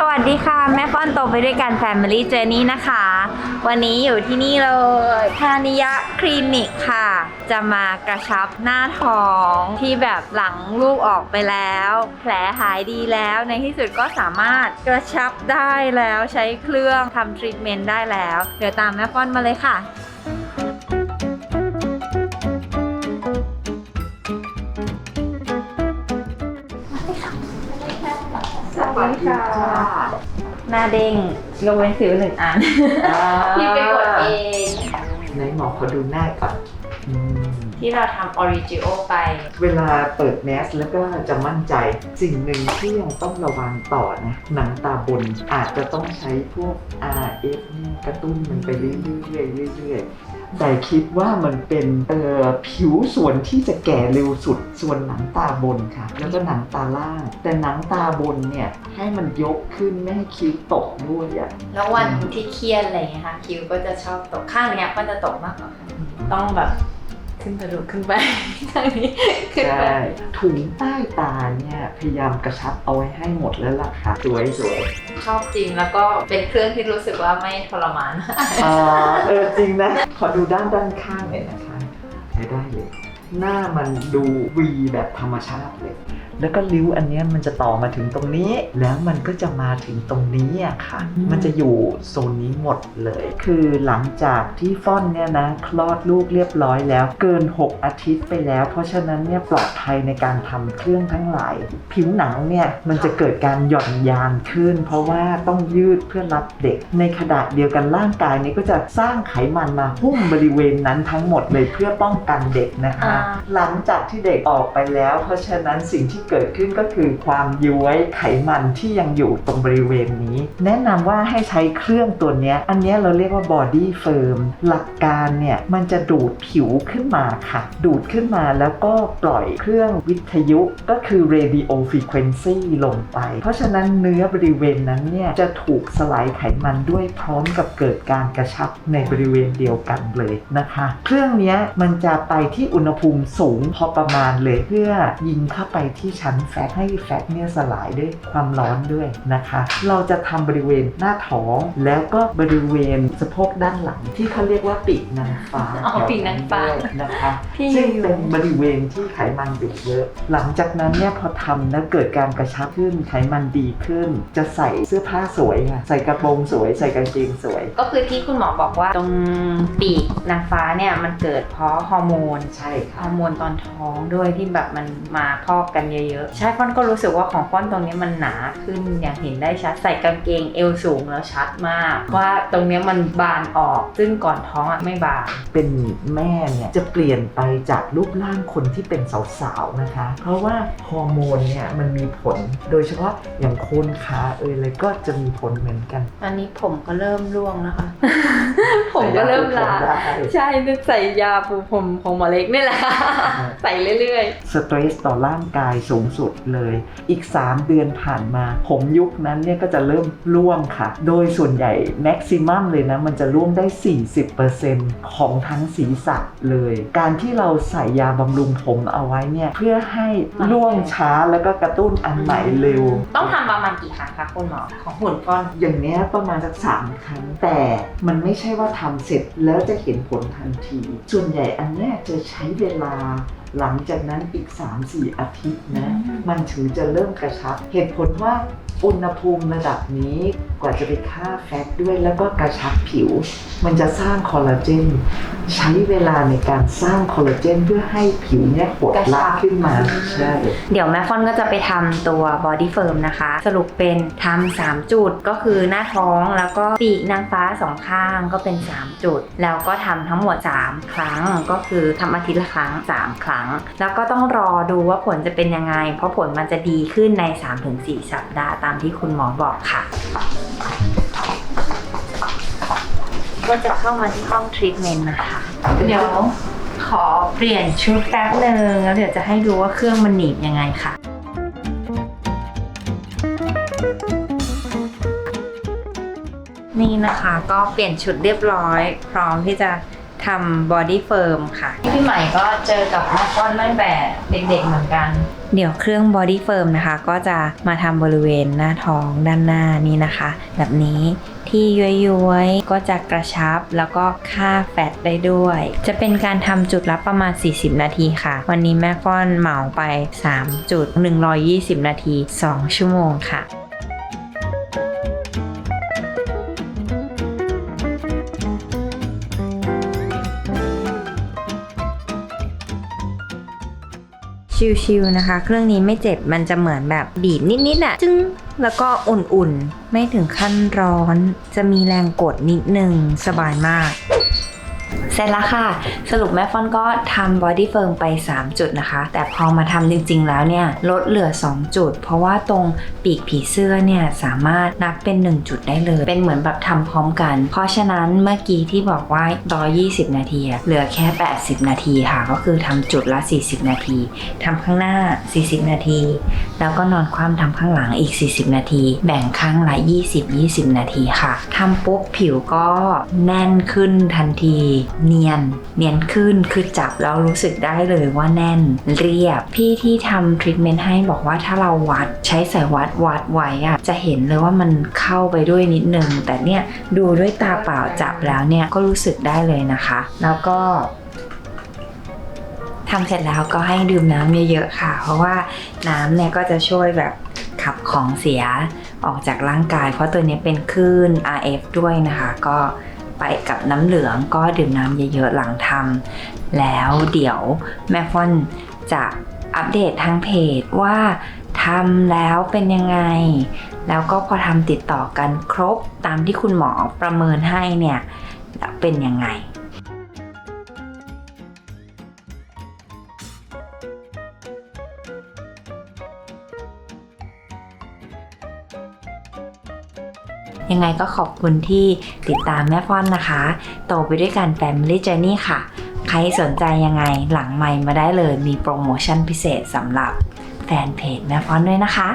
สวัสดีค่ะ แม่ฟ้อนโตไปด้วยกัน Family Journey นะคะ วันนี้อยู่ที่นี่เลยพานิยะคลินิกค่ะ จะมากระชับหน้าท้องที่แบบหลังลูกออกไปแล้ว แผลหายดีแล้วในที่สุดก็สามารถกระชับได้แล้วใช้เครื่องทำทรีทเมนต์ได้แล้ว เดี๋ยวตามแม่ฟ้อนมาเลยค่ะ วัสดีค่ะหน้าเด้งลงเป็นสิวหนึ่งอันที่ไปกดเอง ไหนหมอขอดูหน้าก่อนอืม ที่เราทำออริจิโอไป เวลาเปิดแมสแล้วก็จะมั่นใจ สิ่งหนึ่งที่ยังต้องระวังต่อนะ หนังตาบนอาจจะต้องใช้พวก RF เนี่ยกระตุ้นมันไปเรื่อยๆเรื่อยๆแต่คิดว่ามันเป็นเอ่อผิวส่วนที่จะแก่เร็วสุดส่วนหนังตาบนค่ะ แล้วก็หนังตาล่าง แต่หนังตาบนเนี่ยให้มันยกขึ้นไม่ให้คิ้วตกด้วยอะแล้ววันที่เครียดอะไรอย่างเงี้ยค่ะคิวก็จะชอบตกข้างเนี้ยก็จะตกมากกว่าข้างนี้ต้องแบบ ขึ้นกระดูกขึ้นไปข้างนี้ขึ้นไป ใช่ถุงใต้ตาเนี่ยพยายามกระชับเอาไว้ให้หมดแล้วล่ะค่ะ สวยสวยชอบจริงแล้วก็เป็นเครื่องที่รู้สึกว่าไม่ทรมานอ่าเออจริงนะ ขอดูด้านด้านข้างเลยนะคะใช้ได้เลย หน้ามันดูวีแบบธรรมชาติเลย แล้วก็ริ้วอันเนี้ยมันจะต่อมาถึงตรงนี้ แล้วมันก็จะมาถึงตรงนี้อะค่ะอืมมันจะอยู่โซนนี้หมดเลย คือหลังจากที่ฟ่อนเนี่ยนะคลอดลูกเรียบร้อยแล้ว เกิน 6 อาทิตย์ไปแล้ว เพราะฉะนั้นเนี่ยปลอดภัยในการทำเครื่องทั้งหลาย ผิวหนังเนี่ยมันจะเกิดการหย่อนยานขึ้น เพราะว่าต้องยืดเพื่อรับเด็ก ในขณะเดียวกันร่างกายนี้ก็จะสร้างไขมันมาหุ้มบริเวณนั้นทั้งหมดเลยเพื่อป้องกันเด็กนะคะอ่าหลังจากที่เด็กออกไปแล้ว เพราะฉะนั้นสิ่งที่เกิดขึ้นก็คือความย้วยไขมันที่ยังอยู่ตรงบริเวณนี้ แนะนำว่าให้ใช้เครื่องตัวนี้ อันนี้เราเรียกว่า body firm หลักการเนี่ยมันจะดูดผิวขึ้นมาค่ะ ดูดขึ้นมาแล้วก็ปล่อยเครื่องวิทยุก็คือ radio frequency ลงไป เพราะฉะนั้นเนื้อบริเวณนั้นเนี่ยจะถูกสลายไขมันด้วยพร้อมกับเกิดการกระชับในบริเวณเดียวกันเลยนะคะ เครื่องนี้มันจะไปที่อุณหภูมิสูงพอประมาณเลยเพื่อยิงเข้าไปที่ชั้นแฟตให้แฟตเนี่ยสลายด้วยความร้อนด้วยนะคะ เราจะทำบริเวณหน้าท้องแล้วก็บริเวณสะโพกด้านหลังที่เขาเรียกว่าปีกนางฟ้าอ๋อปีกนางฟ้าด้วยนะคะที่ซึ่งอยู่เป็นบริเวณที่ไขมันอยู่เยอะ หลังจากนั้นเนี่ยพอทำแล้วเกิดการกระชับขึ้นไขมันดีขึ้น จะใส่เสื้อผ้าสวยค่ะใส่กระโปรงสวย ใส่กางเกงสวย ก็คือที่คุณหมอบอกว่าตรงปีกนางฟ้าเนี่ยมันเกิดเพราะฮอร์โมนใช่ฮค่ะอร์โมนตอนท้องด้วยที่แบบมันมาพอกกันเยอะๆใช่ฟ้อนก็รู้สึกว่าของฟ้อนตรงนี้มันหนาขึ้นอย่างเห็นได้ชัดใส่กางเกงเอวสูงแล้วชัดมาก ว่าตรงเนี้ยมันบานออกซึ่งก่อนท้องอะไม่บาน เป็นแม่เนี่ยจะเปลี่ยนไปจากรูปร่างคนที่เป็นสาวๆนะคะ เพราะว่าฮอร์โมนเนี่ยมันมีผลโดยเฉพาะอย่างโคนขาเอยอะไรก็จะมีผลเหมือนกันตอนนี้ผมก็เริ่มร่วงแล้วค่ะผมก็เริ่มลาได้ใช่นึกใส่ยาปูผมของหมอเล็กนี่แหละใส่เรื่อยสเตรสต่อร่างกายสูงสุดเลย อีก 3 เดือนผ่านมา ผมยุคนั้นเนี่ยก็จะเริ่มร่วงค่ะ โดยส่วนใหญ่แม็กซิมัมเลยนะ มันจะร่วงได้ 40%ของทั้งศีรษะเลย การที่เราใส่ยาบำรุงผมเอาไว้เนี่ยเพื่อให้ร่วงช้าแล้วก็กระตุ้นอันใหม่เร็วๆต้องทำประมาณกี่ครั้งคะคุณหมอของหุ่นฟ้อนอย่างเนี้ยประมาณสักสามครั้ง แต่มันไม่ใช่ว่าทำเสร็จแล้วจะเห็นผลทันที ส่วนใหญ่อันเนี้ยจะใช้เวลาหลังจากนั้นอีก 3-4 อาทิตย์นะอืมมันถึงจะเริ่มกระชับ เหตุผลว่าอุณหภูมิระดับนี้ กว่าจะไปฆ่าแฟตด้วยแล้วก็กระชับผิว มันจะสร้างคอลลาเจนใช้เวลาในการสร้างคอลลาเจนเพื่อให้ผิวเนี่ยหดละขึ้นมาใช่ เดี๋ยวแม่ฟอนก็จะไปทำตัว body firm นะคะ สรุปเป็นทำ3จุดก็คือหน้าท้องแล้วก็ปีกนางฟ้าสองข้างก็เป็น 3 จุด แล้วก็ทำทั้งหมด 3 ครั้งก็คือทำอาทิตย์ละครั้ง 3 ครั้ง แล้วก็ต้องรอดูว่าผลจะเป็นยังไง เพราะผลมันจะดีขึ้นใน 3-4 สัปดาห์ตามที่คุณหมอบอกค่ะก็จะเข้ามาที่ห้องทรีทเมนต์นะคะ เดี๋ยวขอเปลี่ยนชุดแป๊บหนึ่งแล้วเดี๋ยวจะให้ดูว่าเครื่องมันหนีบยังไงค่ะ นี่นะคะก็เปลี่ยนชุดเรียบร้อย พร้อมที่จะทำบอดี้เฟิร์มค่ะ พี่ใหม่ก็เจอกับแม่ก้อนตั้งแต่เด็กๆเหมือนกัน เดี๋ยวเครื่อง body firm นะคะ ก็จะมาทำบริเวณหน้าท้องด้านหน้านี่นะคะ แบบนี้ที่ย้วยๆ ก็จะกระชับแล้วก็ฆ่าแฟตได้ด้วย จะเป็นการทำจุดละประมาณ 40 นาทีค่ะ วันนี้แม่ฟ้อนเหมาไป 3 จุด 120 นาที 2 ชั่วโมงค่ะ ชิวๆนะคะ เครื่องนี้ไม่เจ็บมันจะเหมือนแบบบีบนิดๆอะจึ้งแล้วก็อุ่นๆ ไม่ถึงขั้นร้อน จะมีแรงกดนิดนึงสบายมาก เสร็จแล้วค่ะ สรุปแม่ฟอนก็ทำบอดี้เฟิร์มไป 3 จุดนะคะ แต่พอมาทำจริงๆแล้วเนี่ย ลดเหลือ 2 จุด เพราะว่าตรงปีกผีเสื้อเนี่ย สามารถนับเป็น 1 จุดได้เลย เป็นเหมือนแบบทำพร้อมกัน เพราะฉะนั้นเมื่อกี้ที่บอกว่า 120 นาที เหลือแค่ 80 นาทีค่ะ ก็คือทำจุดละ 40 นาทีทำข้างหน้า 40 นาที แล้วก็นอนคว่ำทำข้างหลังอีก 40 นาที แบ่งข้างละ 20 20 นาทีค่ะทำปุ๊บผิวก็แน่นขึ้นทันทีเนียน เนียนขึ้นคือจับแล้วรู้สึกได้เลยว่าแน่นเรียบ พี่ที่ทำทรีทเมนต์ให้บอกว่าถ้าเราวัดใช้สายวัดวัดไว้อะจะเห็นเลยว่ามันเข้าไปด้วยนิดนึง แต่เนี่ยดูด้วยตาเปล่าจับแล้วเนี่ยก็รู้สึกได้เลยนะคะ แล้วก็ทำเสร็จแล้วก็ให้ดื่มน้ำเยอะๆค่ะ เพราะว่าน้ำเนี่ยก็จะช่วยแบบขับของเสียออกจากร่างกาย เพราะตัวนี้เป็นคลื่น RF ด้วยนะคะ ก็ ไปกับน้ำเหลืองก็ดื่มน้ำเยอะๆหลังทำแล้วเดี๋ยวแม่ฟอนจะอัปเดตทางเพจว่าทำแล้วเป็นยังไง แล้วก็พอทำติดต่อกันครบตามที่คุณหมอประเมินให้เนี่ยเป็นยังไง ยังไงก็ขอบคุณที่ติดตามแม่ฟ้อนนะคะ โตไปด้วยกัน Family Journey ค่ะ ใครสนใจยังไงหลังไมค์มาได้เลยมีโปรโมชั่นพิเศษสำหรับแฟนเพจแม่ฟ้อนด้วยนะคะ